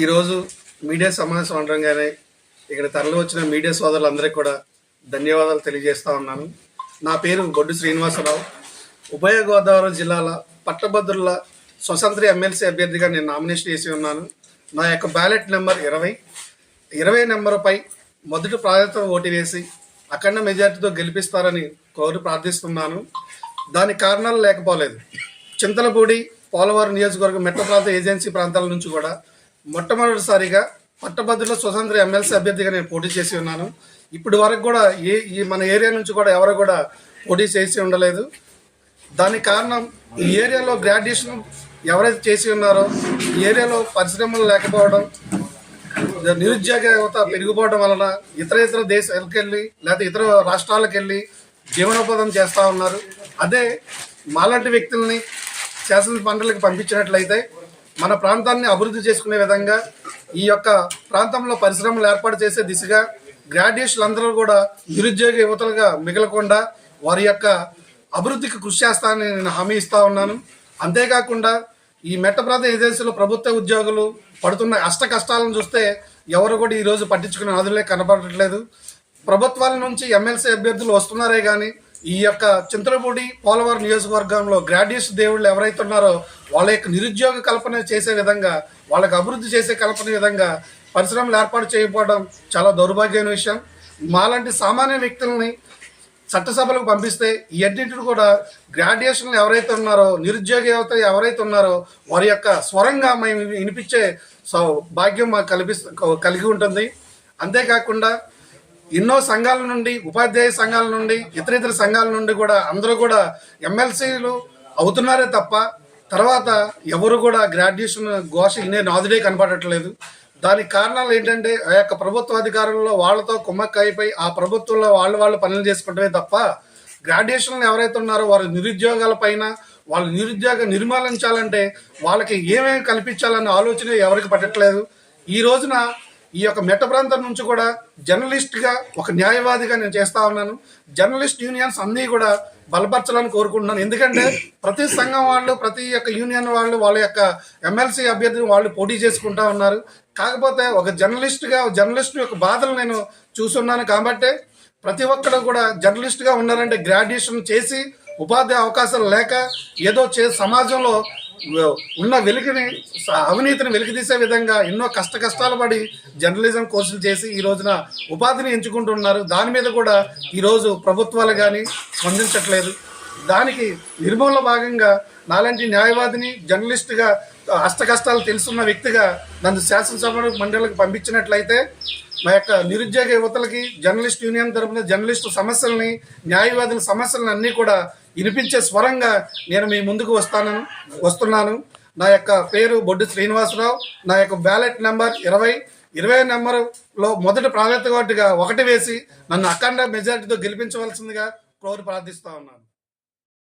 ఈరోజు మీడియా సమావేశం అనగానే ఇక్కడ తరలి వచ్చిన మీడియా సోదరులందరికీ కూడా ధన్యవాదాలు తెలియజేస్తా ఉన్నాను. నా పేరు బొడ్డు శ్రీనివాసరావు. ఉభయ గోదావరి జిల్లాల పట్టభద్రుల స్వతంత్ర ఎమ్మెల్సీ అభ్యర్థిగా నేను నామినేషన్ చేసి ఉన్నాను. నా యొక్క బ్యాలెట్ నెంబర్ ఇరవై. ఇరవై నెంబర్పై మొదటి ప్రాధాన్యత ఓటు వేసి అఖండ మెజార్టీతో గెలిపిస్తారని కోరి ప్రార్థిస్తున్నాను. దానికి కారణాలు లేకపోలేదు. చింతలపూడి పోలవరం నియోజకవర్గం మెట్ట ప్రాంత ఏజెన్సీ ప్రాంతాల నుంచి కూడా మొట్టమొదటిసారిగా పట్టభద్రుల స్వతంత్ర ఎమ్మెల్సీ అభ్యర్థిగా నేను పోటీ చేసి ఉన్నాను. ఇప్పటి వరకు కూడా ఏ ఈ మన ఏరియా నుంచి కూడా ఎవరు కూడా పోటీ చేసి ఉండలేదు. దానికి కారణం ఈ ఏరియాలో గ్రాడ్యుయేషన్ ఎవరైతే చేసి ఉన్నారో ఈ ఏరియాలో పరిశ్రమలు లేకపోవడం నిరుద్యోగ యువత పెరిగిపోవడం వలన ఇతర ఇతర దేశాలకు వెళ్ళి లేకపోతే ఇతర రాష్ట్రాలకు వెళ్ళి జీవనోపాధం చేస్తూ ఉన్నారు. అదే మాలాంటి వ్యక్తుల్ని శాసన పంటలకు పంపించినట్లయితే మన ప్రాంతాన్ని అభివృద్ధి చేసుకునే విధంగా ఈ యొక్క ప్రాంతంలో పరిశ్రమలు ఏర్పాటు చేసే దిశగా గ్రాడ్యుయేషన్ అందరూ కూడా నిరుద్యోగ యువతలుగా మిగలకుండా వారి యొక్క అభివృద్ధికి కృషి చేస్తానని నేను హామీ ఇస్తా ఉన్నాను. అంతేకాకుండా ఈ మెట్ట ప్రాంత ఏజెన్సీలో ప్రభుత్వ ఉద్యోగులు పడుతున్న అష్ట కష్టాలను చూస్తే ఎవరు కూడా ఈరోజు పట్టించుకునే నదులే కనపడట్లేదు. ప్రభుత్వాల నుంచి ఎమ్మెల్సీ అభ్యర్థులు వస్తున్నారే కానీ ఈ యొక్క చింతలపూడి పోలవరం నియోజకవర్గంలో గ్రాడ్యుయేట్స్ దేవుళ్ళు ఎవరైతే ఉన్నారో వాళ్ళ యొక్క నిరుద్యోగ కల్పన చేసే విధంగా వాళ్ళకి అభివృద్ధి చేసే కల్పన విధంగా పరిశ్రమలు ఏర్పాటు చేయకపోవడం చాలా దౌర్భాగ్యమైన విషయం. మాలాంటి సామాన్య వ్యక్తులని చట్టసభలకు పంపిస్తే ఈ అన్నింటిని కూడా గ్రాడ్యుయేషన్లు ఎవరైతే ఉన్నారో నిరుద్యోగ యువత ఎవరైతే ఉన్నారో వారి యొక్క స్వరంగా మేము వినిపించే సౌ- భాగ్యం మాకు కల్పిస్తు కలిగి ఉంటుంది. అంతేకాకుండా ఎన్నో సంఘాల నుండి ఉపాధ్యాయ సంఘాల నుండి ఇతర ఇతర సంఘాల నుండి కూడా అందరూ కూడా ఎమ్మెల్సీలు అవుతున్నారే తప్ప తర్వాత ఎవరు కూడా గ్రాడ్యుయేషన్ ఘోష నేను నాదుడే కనపడట్లేదు. దానికి కారణాలు ఏంటంటే ఆ యొక్క ప్రభుత్వ అధికారుల్లో వాళ్ళతో కుమ్మక్క అయిపోయి ఆ ప్రభుత్వంలో వాళ్ళు వాళ్ళు పనులు చేసుకుంటమే తప్ప గ్రాడ్యుయేషన్లు ఎవరైతే ఉన్నారో వారి నిరుద్యోగాల పైన వాళ్ళు నిరుద్యోగ నిర్మూలించాలంటే వాళ్ళకి ఏమేమి కల్పించాలన్న ఆలోచన ఎవరికి పట్టట్లేదు. ఈ రోజున ఈ యొక్క మెట్ట ప్రాంతం నుంచి కూడా జర్నలిస్ట్గా ఒక న్యాయవాదిగా నేను చేస్తా ఉన్నాను. జర్నలిస్ట్ యూనియన్స్ అన్నీ కూడా బలపరచాలని కోరుకుంటున్నాను. ఎందుకంటే ప్రతి సంఘం వాళ్ళు ప్రతి యొక్క యూనియన్ వాళ్ళు వాళ్ళ యొక్క ఎమ్మెల్సీ అభ్యర్థిని వాళ్ళు పోటీ చేసుకుంటా ఉన్నారు. కాకపోతే ఒక జర్నలిస్ట్గా జర్నలిస్ట్ యొక్క బాధలు నేను చూస్తున్నాను కాబట్టి ప్రతి ఒక్కరు కూడా జర్నలిస్ట్గా ఉన్నారంటే గ్రాడ్యుయేషన్ చేసి ఉపాధి అవకాశాలు లేక ఏదో చే సమాజంలో ఉన్న వెలికిని అవినీతిని వెలికితీసే విధంగా ఎన్నో కష్ట కష్టాలు పడి జర్నలిజం కోర్సులు చేసి ఈ రోజున ఉపాధిని ఎంచుకుంటున్నారు. దాని మీద కూడా ఈరోజు ప్రభుత్వాలు కానీ స్పందించట్లేదు. దానికి నిర్మూలన భాగంగా నాలాంటి న్యాయవాదిని జర్నలిస్ట్గా అష్ట కష్టాలు తెలుసున్న వ్యక్తిగా నన్ను శాసనసభ మండలికి పంపించినట్లయితే మా యొక్క నిరుద్యోగ యువతలకి జర్నలిస్ట్ యూనియన్ తరపున జర్నలిస్టు సమస్యల్ని న్యాయవాదుల సమస్యలను అన్నీ కూడా వినిపించే స్వరంగా నేను మీ ముందుకు వస్తాను వస్తున్నాను. నా యొక్క పేరు బొడ్డు శ్రీనివాసరావు. నా యొక్క బ్యాలెట్ నెంబర్ ఇరవై. ఇరవై నెంబర్లో మొదటి ప్రాధాన్యత ఒకటి వేసి నన్ను అఖండ మెజారిటీతో గెలిపించవలసిందిగా కోరి ప్రార్థిస్తా ఉన్నాను.